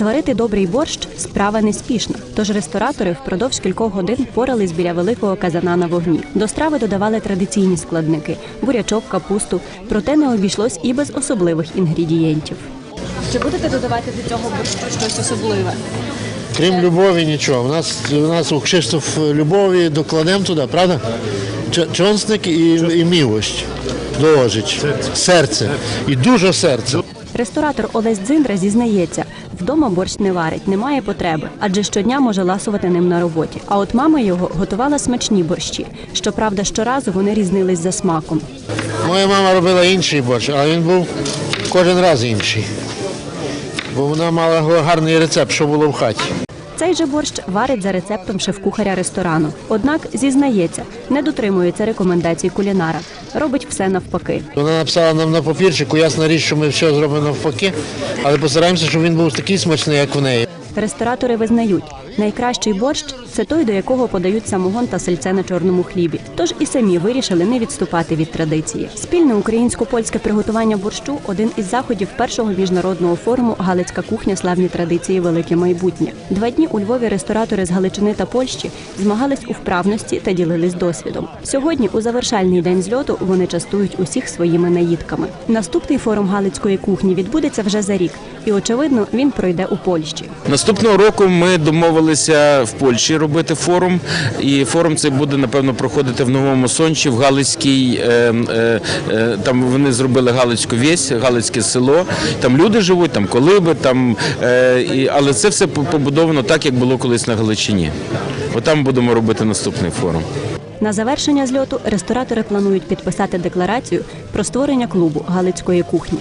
Зварити добрий борщ справа неспішна, тож ресторатори впродовж кількох годин порались біля великого казана на вогні. До страви додавали традиційні складники бурячок, капусту, проте не обійшлось і без особливих інгредієнтів. Чи будете додавати до цього борщу щось особливе? Крім любові, нічого. У нас, у нас у Кшиштоф любові докладемо туди, правда? Чонсник і, і мілость доложить. Серце. І дуже серце. Ресторатор Олесь Дзиндра зізнається, вдома борщ не варить, немає потреби, адже щодня може ласувати ним на роботі. А от мама його готувала смачні борщі. Щоправда, щоразу вони різнились за смаком. Моя мама робила інший борщ, але він був кожен раз інший. Бо вона мала гарний рецепт, що було в хаті. Цей же борщ варить за рецептом шеф-кухаря ресторану. Однак зізнається, не дотримується рекомендацій кулінара, робить все навпаки. Вона написала нам на папірчику, ясна річ, що ми все зробимо навпаки, але постараємося, щоб він був такий смачний, як в неї. Ресторатори визнають, найкращий борщ це той, до якого подають самогон та сельце на чорному хлібі. Тож і самі вирішили не відступати від традиції. Спільне українсько-польське приготування борщу один із заходів першого міжнародного форуму Галицька кухня славні традиції Велике майбутнє. Два дні у Львові ресторатори з Галичини та Польщі змагались у вправності та ділились досвідом. Сьогодні, у завершальний день зльоту, вони частують усіх своїми наїдками. Наступний форум Галицької кухні відбудеться вже за рік, і очевидно, він пройде у Польщі. Наступного року ми домовилися в Польщі робити форум, і форум цей буде напевно проходити в Новому Сончі, в Галицькій. Е, е, е, там вони зробили Галицьку весь, Галицьке село. Там люди живуть, там колиби, там але це все побудовано так, як було колись на Галичині. Отам будемо робити наступний форум. На завершення зльоту ресторатори планують підписати декларацію про створення клубу Галицької кухні.